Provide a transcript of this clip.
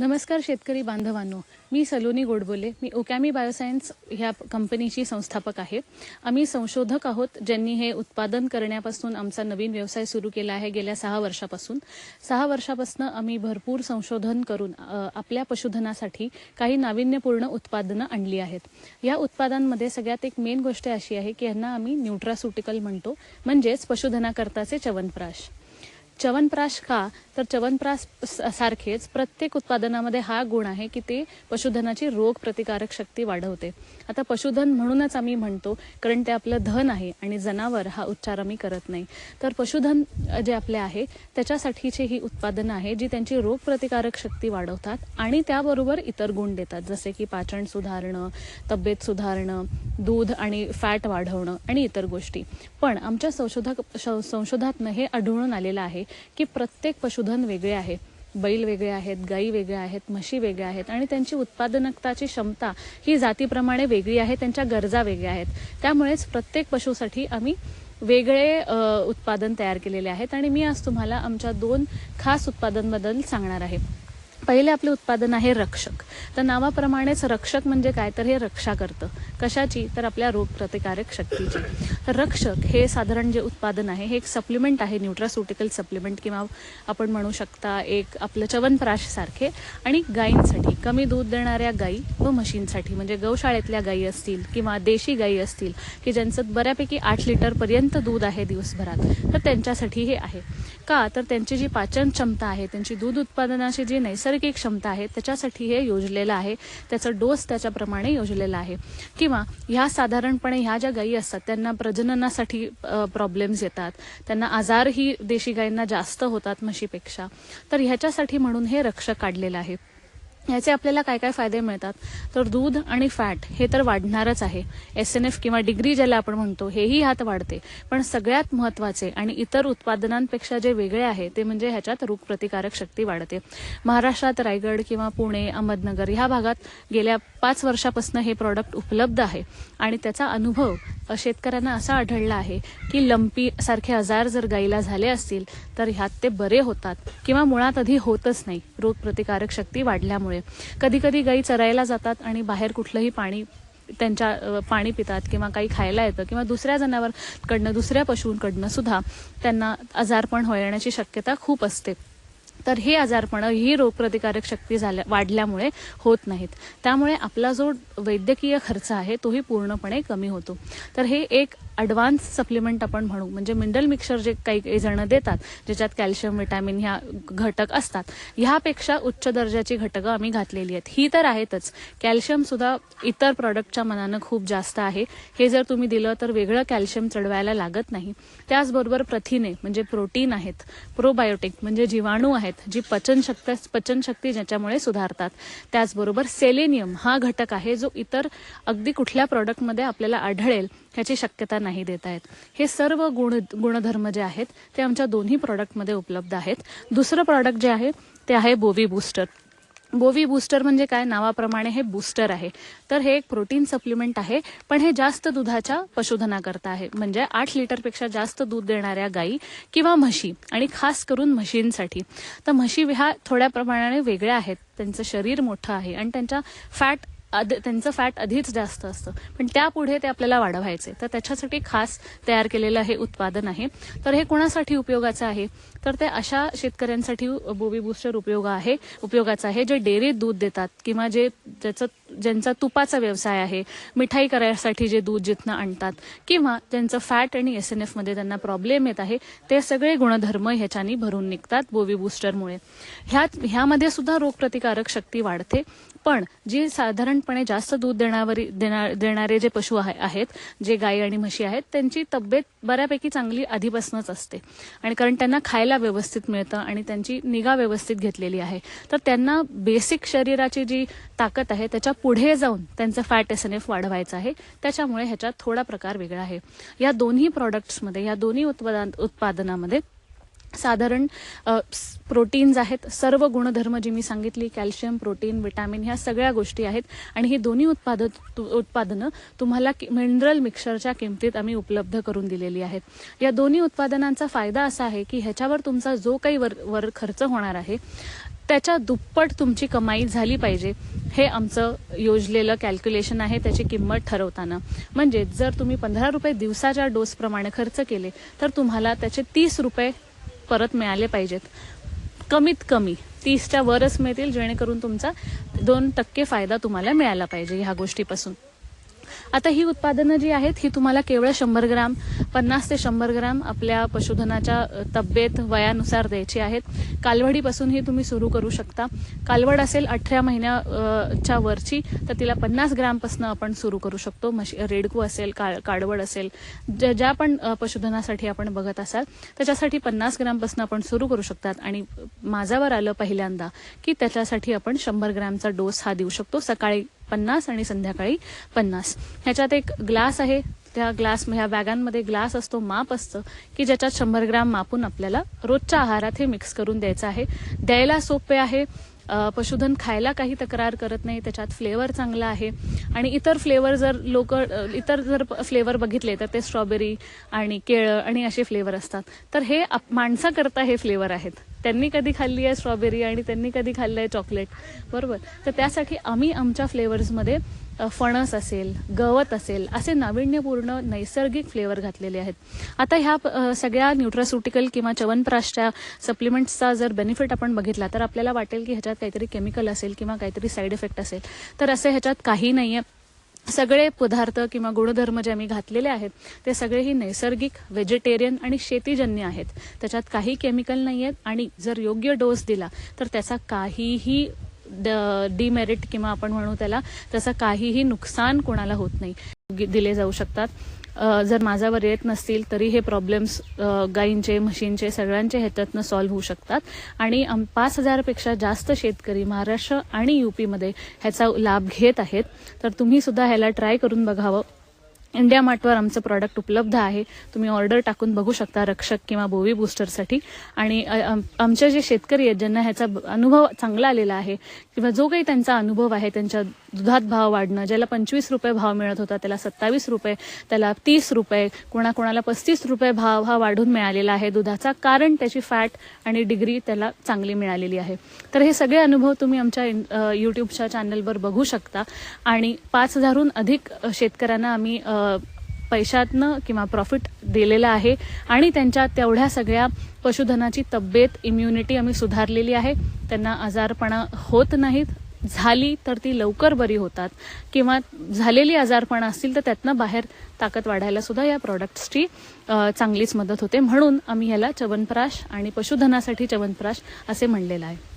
नमस्कार शेतकरी बांधवांनो. मी सलोनी गोडबोले. मी ओकॅमी बायोसायन्स ह्या कंपनीची संस्थापक आहे. आम्ही संशोधक आहोत ज्यांनी हे उत्पादन करण्यापासून आमचा नवीन व्यवसाय सुरू केला आहे गेल्या सहा वर्षापासून. सहा वर्षापासून आम्ही भरपूर संशोधन करून आपल्या पशुधनासाठी काही नाविन्यपूर्ण उत्पादनं आणली आहेत. या उत्पादनांमध्ये सगळ्यात एक मेन गोष्ट अशी आहे की यांना आम्ही न्यूट्रास्युटिकल म्हणतो. म्हणजेच पशुधनाकरताचे च्यवनप्राश. च्यवनप्राश का? तर च्यवनप्राश स- सारखेच प्रत्येक उत्पादनामध्ये हा गुण आहे की ते पशुधनाची रोग प्रतिकारक शक्ती वाढवते. आता पशुधन म्हणूनच आम्ही म्हणतो कारण ते आपलं धन आहे आणि जनावर हा उच्चार आम्ही करत नाही. तर पशुधन जे आपले आहे त्याच्यासाठीची ही उत्पादनं आहे जी त्यांची रोग प्रतिकारक शक्ती वाढवतात आणि त्याबरोबर इतर गुण देतात जसे की पाचन सुधारणं तब्येत सुधारणं दूध आणि फॅट वाढवणं आणि इतर गोष्टी. पण आमच्या संशोधक श- संशोधातनं हे आढळून आलेलं आहे की प्रत्येक पशुधन वेगळे आहे. बैल वेगळे आहेत गाई वेगळ्या आहेत म्हशी वेगळ्या आहेत आणि त्यांची उत्पादनकताची क्षमता ही जातीप्रमाणे वेगळी आहे त्यांच्या गरजा वेगळ्या आहेत. त्यामुळेच प्रत्येक पशुसाठी आम्ही वेगळे उत्पादन तयार केलेले आहेत आणि मी आज तुम्हाला आमच्या दोन खास उत्पादनबद्दल सांगणार आहे. पहिले आपले उत्पादन आहे रक्षक. तर नावाप्रमाणेच रक्षक म्हणजे काय? तर हे रक्षा करतं. कशाची? तर आपल्या रोगप्रतिकारक शक्तीची. तर रक्षक हे साधारण जे उत्पादन आहे हे एक सप्लिमेंट आहे न्यूट्रास्युटिकल सप्लिमेंट किंवा आपण म्हणू शकता एक आपलं च्यवनप्राशसारखे. आणि गायींसाठी कमी दूध देणाऱ्या गायी व म्हशींसाठी म्हणजे गौशाळेतल्या गायी असतील किंवा देशी गायी असतील की ज्यांचं बऱ्यापैकी आठ लिटरपर्यंत दूध आहे दिवसभरात तर त्यांच्यासाठी हे आहे. का? तर त्यांची जी पाचन क्षमता आहे त्यांची दूध उत्पादनाची जी नैसर्गिक क्षमता आहे त्याच्यासाठी हे योजलेलं आहे. त्याचा डोस त्याच्याप्रमाणे योजलेला आहे. किंवा ह्या साधारणपणे ह्या ज्या गायी असतात त्यांना प्रजननासाठी प्रॉब्लेम्स येतात. त्यांना आजारही देशी गायींना जास्त होतात म्हशीपेक्षा. तर ह्याच्यासाठी म्हणून हे रक्षक काढलेलं आहे. याचे आपल्याला काय काय फायदे मिळतात? तर दूध आणि फॅट हे तर वाढणारच आहे. एस एन एफ किंवा डिग्री ज्याला आपण म्हणतो हेही ह्यात वाढते. पण सगळ्यात महत्त्वाचे आणि इतर उत्पादनांपेक्षा जे वेगळे आहे ते म्हणजे ह्याच्यात रोगप्रतिकारक शक्ती वाढते. महाराष्ट्रात रायगड किंवा पुणे अहमदनगर ह्या भागात गेल्या पाच वर्षापासून हे प्रॉडक्ट उपलब्ध आहे. आणि त्याचा अनुभव शेतकऱ्यांना असा आढळला आहे की लंपी सारखे आजार जर गाईला झाले असतील तर ह्यात ते बरे होतात किंवा मुळात आधी होतच नाही. रोगप्रतिकारक शक्ती वाढल्यामुळे. कधीकधी गाई चरायला जातात आणि बाहेर कुठलंही पाणी त्यांच्या पाणी पितात किंवा काही खायला येतं किंवा दुसऱ्या जनावरकडनं दुसऱ्या पशूंकडनं सुद्धा त्यांना आजारपण होण्याची शक्यता खूप असते. तर हे आजारपणं ही रोगप्रतिकारक शक्ती झाल्या वाढल्यामुळे होत नाहीत. त्यामुळे आपला जो वैद्यकीय खर्च आहे तोही पूर्णपणे कमी होतो. तर हे एक ॲडव्हान्स सप्लिमेंट आपण म्हणू. म्हणजे मिनरल मिक्सर जे काही काही जणं देतात ज्याच्यात कॅल्शियम विटॅमिन ह्या घटक असतात ह्यापेक्षा उच्च दर्जाची घटकं आम्ही घातलेली आहेत. ही तर आहेतच. कॅल्शियम सुद्धा इतर प्रॉडक्टच्या मनानं खूप जास्त आहे. हे जर तुम्ही दिलं तर वेगळं कॅल्शियम चढवायला लागत नाही. त्याचबरोबर प्रथिने म्हणजे प्रोटीन आहेत प्रोबायोटिक म्हणजे जीवाणू आहेत जी पचनशक्ती पचनशक्ती ज्याच्यामुळे सुधारतात. त्याचबरोबर सेलेनियम हा घटक आहे जो इतर अगदी कुठल्या प्रॉडक्टमध्ये आपल्याला आढळेल ह्याची शक्यता नाही. नाही देता येत हे सर्व गुण गुणधर्म जे आहेत ते आमच्या दोन्ही प्रॉडक्टमध्ये उपलब्ध आहेत. दुसरं प्रॉडक्ट जे आहे ते आहे बोवी बूस्टर बोवी बूस्टर म्हणजे काय? नावाप्रमाणे हे बूस्टर आहे. तर हे एक प्रोटीन सप्लिमेंट आहे पण हे जास्त दुधाच्या पशुधनाकरता आहे. म्हणजे आठ लिटरपेक्षा जास्त दूध देणाऱ्या गायी किंवा म्हशी आणि खास करून म्हशींसाठी. तर म्हशी ह्या थोड्या प्रमाणाने वेगळ्या आहेत. त्यांचं शरीर मोठं आहे आणि त्यांच्या फॅट त्यांचं फॅट आधीच जास्त असतं. पण त्यापुढे ते आपल्याला वाढवायचे. तर त्याच्यासाठी खास तयार केलेलं हे उत्पादन आहे. तर हे कोणासाठी उपयोगाचं आहे? तर ते अशा शेतकऱ्यांसाठी बोबी बूस्टर उपयोग आहे. उपयोगाचं आहे जे डेअरीत दूध देतात किंवा जे ज्याचं ज्यांचा तुपाचा व्यवसाय आहे मिठाई करायसाठी जे दूध जिथनं आणतात किंवा ज्यांचं फॅट आणि एस एन एफमध्ये त्यांना प्रॉब्लेम येत आहे ते सगळे गुणधर्म ह्याच्यानी भरून निघतात बोबी बूस्टरमुळे. ह्यात ह्यामध्ये सुद्धा रोगप्रतिकारक शक्ती वाढते. पण जी साधारणपणे जास्त दूध देणारी देणार देणारे जे पशु आहे आहेत जे गाई आणि म्हशी आहेत त्यांची तब्येत बऱ्यापैकी चांगली आधीपासूनच असते. आणि कारण त्यांना खायला व्यवस्थित मिळतं आणि त्यांची निगा व्यवस्थित घेतलेली आहे. तर त्यांना बेसिक शरीराची जी ताकद आहे त्याच्या पुढे जाऊन त्यांचं फॅट एस एन एफ वाढवायचं आहे. त्याच्यामुळे ह्याच्यात थोडा प्रकार वेगळा आहे. या दोन्ही प्रॉडक्ट्समध्ये या दोन्ही उत्पादन उत्पादनामध्ये साधारण प्रोटीन्स आहेत. सर्व गुणधर्म जी मी सांगितली कॅल्शियम प्रोटीन विटॅमिन ह्या सगळ्या गोष्टी आहेत. आणि ही दोन्ही उत्पाद तु- उत्पादनं तुम्हाला मिनरल मिक्सरच्या किमतीत आम्ही उपलब्ध करून दिलेली आहेत. या दोन्ही उत्पादनांचा फायदा असा आहे की ह्याच्यावर तुमचा जो काही वर वर खर्च होणार आहे त्याच्या दुप्पट तुमची कमाई झाली पाहिजे हे आमचं योजलेलं कॅल्क्युलेशन आहे त्याची किंमत ठरवताना. म्हणजे जर तुम्ही पंधरा रुपये दिवसाच्या डोसप्रमाणे खर्च केले तर तुम्हाला त्याचे तीस रुपये परत मिळाले पाहिजेत. कमीत कमी तीसच्या वरच मिळतील जेणेकरून तुमचा दोन टक्के फायदा तुम्हाला मिळाला पाहिजे ह्या गोष्टीपासून. आता ही उत्पादनं जी आहेत ही तुम्हाला केवळ शंभर ग्राम पन्नास ते शंभर ग्राम आपल्या पशुधनाच्या तब्येत वयानुसार द्यायची आहेत. कालवडीपासून ही तुम्ही सुरू करू शकता. कालवड असेल अठरा महिन्याच्या वरची तर तिला पन्नास ग्रामपासून आपण सुरू करू शकतो. म्हशी रेडकू असेल का काडवड असेल ज्या ज्या पण पशुधनासाठी आपण बघत असाल त्याच्यासाठी पन्नास ग्रामपासून आपण सुरू करू शकतात. आणि माझ्यावर आलं पहिल्यांदा की त्याच्यासाठी आपण शंभर ग्रॅमचा डोस हा देऊ शकतो. सकाळी पन्नास आणि संध्याकाळी पन्नास. ह्याच्यात एक ग्लास आहे. त्या ग्लास ह्या बॅगांमध्ये ग्लास असतो माप असतं की ज्याच्यात शंभर ग्राम मापून आपल्याला रोजच्या आहारात हे मिक्स करून द्यायचं आहे. द्यायला सोपे आहे. पशुधन खायला काही तक्रार करत नाही. त्याच्यात फ्लेवर चांगला आहे. आणि इतर फ्लेवर जर लोक इतर जर फ्लेवर बघितले तर ते स्ट्रॉबेरी आणि केळं आणि असे फ्लेवर असतात. तर हे आप- माणसाकरता हे फ्लेवर आहेत. त्यांनी कधी खाल्ली आहे स्ट्रॉबेरी आणि त्यांनी कधी खाल्लं आहे चॉकलेट? बरोबर. तर त्यासाठी आम्ही आमच्या फ्लेवर्समध्ये फणस असेल गवत असेल असे नाविन्यपूर्ण नैसर्गिक फ्लेवर घातलेले आहेत. आता ह्या सगळ्या न्यूट्रास्युटिकल किंवा चवनप्राशच्या सप्लिमेंट्सचा जर बेनिफिट आपण बघितला तर आपल्याला वाटेल की ह्याच्यात काहीतरी केमिकल असेल किंवा काहीतरी साईड इफेक्ट असेल. तर असं ह्याच्यात काही नाही आहे सगळे पदार्थ किंवा गुणधर्म जे आम्ही घातलेले आहेत ते सगळेही नैसर्गिक व्हेजिटेरियन आणि शेतीजन्य आहेत. त्याच्यात काही केमिकल नाही आहेत आणि जर योग्य डोस दिला तर त्याचा काहीही डिमेरिट किंवा आपण म्हणू त्याला त्याचं काहीही नुकसान कोणाला होत नाही. दिले जाऊ शकतात. जर माझ्यावर येत नसतील तरी हे प्रॉब्लेम्स गाईंचे म्हशींचे सगळ्यांचे ह्याच्यातनं सॉल्व्ह होऊ शकतात. आणि पाच हजारपेक्षा जास्त शेतकरी महाराष्ट्र आणि युपीमध्ये ह्याचा लाभ घेत आहेत. तर तुम्ही सुद्धा ह्याला ट्राय करून बघावं. इंडिया मार्टवर आमचं प्रॉडक्ट उपलब्ध आहे. तुम्ही ऑर्डर टाकून बघू शकता रक्षक किंवा बोवी बूस्टरसाठी आणि आमचे जे शेतकरी आहेत ज्यांना ह्याचा अनुभव चांगला आलेला आहे किंवा जो काही त्यांचा अनुभव आहे त्यांच्या दुधात भाव वाढणं ज्याला पंचवीस रुपये भाव मिळत होता त्याला सत्तावीस रुपये त्याला तीस रुपये कोणाकोणाला पस्तीस रुपये भाव हा वाढून मिळालेला आहे. दुधाचा कारण त्याची फॅट आणि डिग्री त्याला चांगली मिळालेली आहे. तर हे सगळे अनुभव तुम्ही आमच्या इन- चॅनलवर बघू शकता. आणि पाच हजारहून अधिक शेतकऱ्यांना आम्ही पैशातनं किंवा प्रॉफिट दिलेलं आहे. आणि त्यांच्या तेवढ्या सगळ्या पशुधनाची तब्येत इम्युनिटी आम्ही सुधारलेली आहे. त्यांना आजारपणा होत नाहीत. झाली तर ती लवकर बरी होतात. किंवा झालेली आजारपणा असतील तर त्यातनं बाहेर ताकद वाढायला सुद्धा या प्रॉडक्ट्सची चांगलीच मदत होते. म्हणून आम्ही ह्याला चवनप्राश आणि पशुधनासाठी चवनप्राश असे म्हणलेलं आहे.